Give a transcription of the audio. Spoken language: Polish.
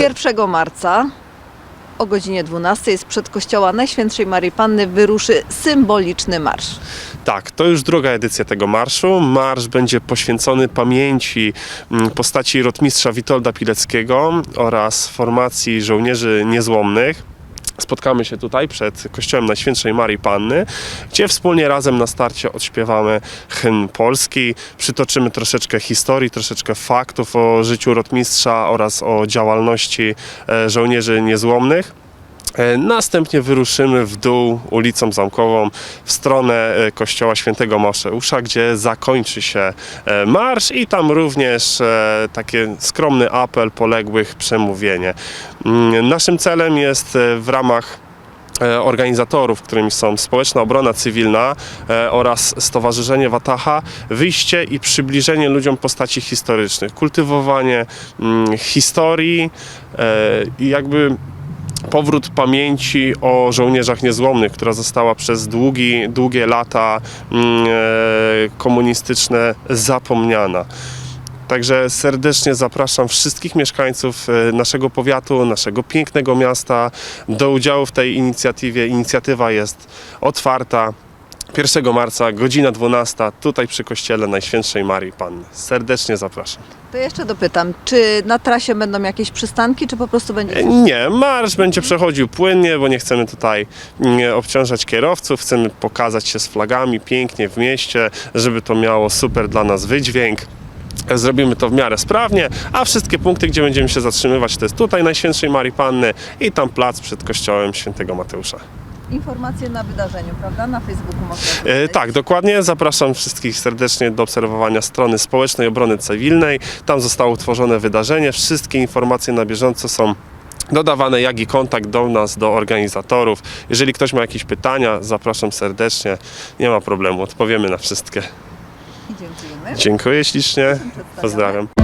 1 marca o godzinie 12 z przed kościoła Najświętszej Marii Panny wyruszy symboliczny marsz. Tak, to już druga edycja tego marszu. Marsz będzie poświęcony pamięci mm, postaci rotmistrza Witolda Pileckiego oraz formacji żołnierzy niezłomnych. Spotkamy się tutaj przed kościołem Najświętszej Marii Panny, gdzie wspólnie razem na starcie odśpiewamy hymn polski, przytoczymy troszeczkę historii, troszeczkę faktów o życiu rotmistrza oraz o działalności e, żołnierzy niezłomnych. E, Następnie wyruszymy w dół ulicą Zamkową w stronę e, kościoła świętego Moszeusza, gdzie zakończy się e, marsz i tam również taki skromny apel poległych, przemówienie. Mm, Naszym celem jest w ramach organizatorów, którymi są Społeczna Obrona Cywilna oraz Stowarzyszenie Wataha, wyjście i przybliżenie ludziom postaci historycznych, kultywowanie mm, historii i jakby powrót pamięci o żołnierzach niezłomnych, która została przez długi, długie lata mm, e, komunistyczne zapomniana. Także serdecznie zapraszam wszystkich mieszkańców e, naszego powiatu, naszego pięknego miasta do udziału w tej inicjatywie. Inicjatywa jest otwarta. 1 marca, godzina 12, tutaj przy kościele Najświętszej Marii Panny. Serdecznie zapraszam. To jeszcze dopytam, czy na trasie będą jakieś przystanki, czy po prostu będzie... Nie, marsz będzie przechodził płynnie, bo nie chcemy tutaj mm, obciążać kierowców, chcemy pokazać się z flagami pięknie w mieście, żeby to miało super dla nas wydźwięk. Zrobimy to w miarę sprawnie, a wszystkie punkty, gdzie będziemy się zatrzymywać, to jest tutaj Najświętszej Marii Panny i tam plac przed kościołem świętego Mateusza. Informacje na wydarzeniu, prawda? Na Facebooku można E, tak, dokładnie. Zapraszam wszystkich serdecznie do obserwowania strony Społecznej Obrony Cywilnej. Tam zostało utworzone wydarzenie. Wszystkie informacje na bieżąco są dodawane, jak i kontakt do nas, do organizatorów. Jeżeli ktoś ma jakieś pytania, zapraszam serdecznie. Nie ma problemu, odpowiemy na wszystkie. I dziękujemy. Dziękuję ślicznie. Pozdrawiam.